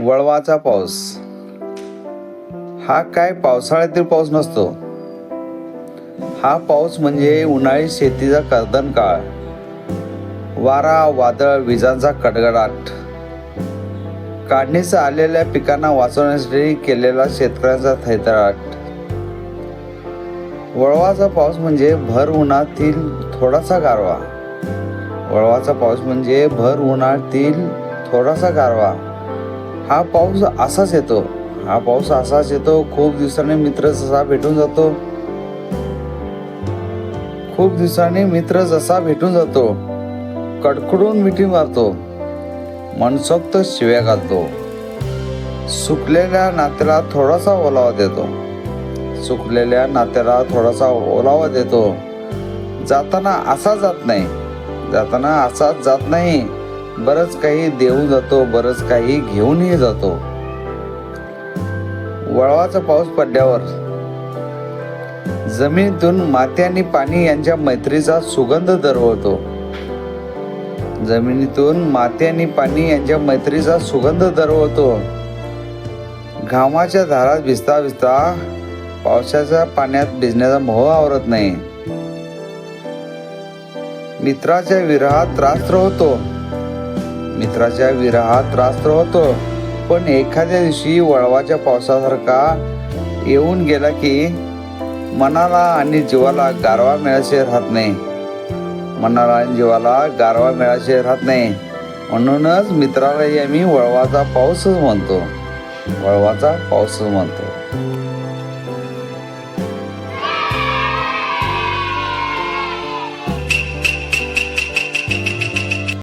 वळवाचा पाऊस. हा काय पावसाळ्यातील पाऊस नसतो. हा पाऊस म्हणजे उन्हाळी शेतीचा कर्दन काळ वारा वादळ विजांचा कडगडाट काढणीस आलेल्या पिकांना वाचवण्यासाठी केलेला शेतकऱ्यांचा थैतराट वळवाचा पाऊस म्हणजे भर उन्हातील थोडासा गारवा. वळवाचा पाऊस म्हणजे भर उन्हाळ्यातील थोडासा गारवा. हा पाऊस असाच येतो. हा पाऊस असाच येतो. खूप दिवसांनी मित्र जसा भेटून जातो. खूप दिवसांनी मित्र जसा भेटून जातो. कडकडून मिठी मारतो. मनसोक्त शिव्या घालतो. सुकलेल्या नात्याला थोडासा ओलावा देतो. सुकलेल्या नात्याला थोडासा ओलावा देतो. जाताना असा जात नाही. जाताना असाच जात नाही. बरंच काही देऊन जातो बरंच काही घेऊनही जातो. वळवाचा पाऊस पडल्यावर जमिनीतून माती आणि पाणी यांच्या मैत्रीचा सुगंध दरवळतो. जमिनीतून माती आणि पाणी यांच्या मैत्रीचा सुगंध दरवळतो. घामाच्या धारात भिजता भिजता पावसाच्या पाण्यात भिजण्याचा मोह आवरत नाही. मित्राच्या विरहात त्रास तर होतो. मित्राच्या विरहात त्रास तर होतो. पण एखाद्या दिवशी वळवाच्या पावसासारखा येऊन गेला की मनाला आणि जीवाला गारवा मिळायचे राहत नाही. मनाला आणि जीवाला गारवा मिळायचे राहत नाही. म्हणूनच मित्रालाही आम्ही वळवाचा पाऊसच म्हणतो. वळवाचा पाऊसच म्हणतो.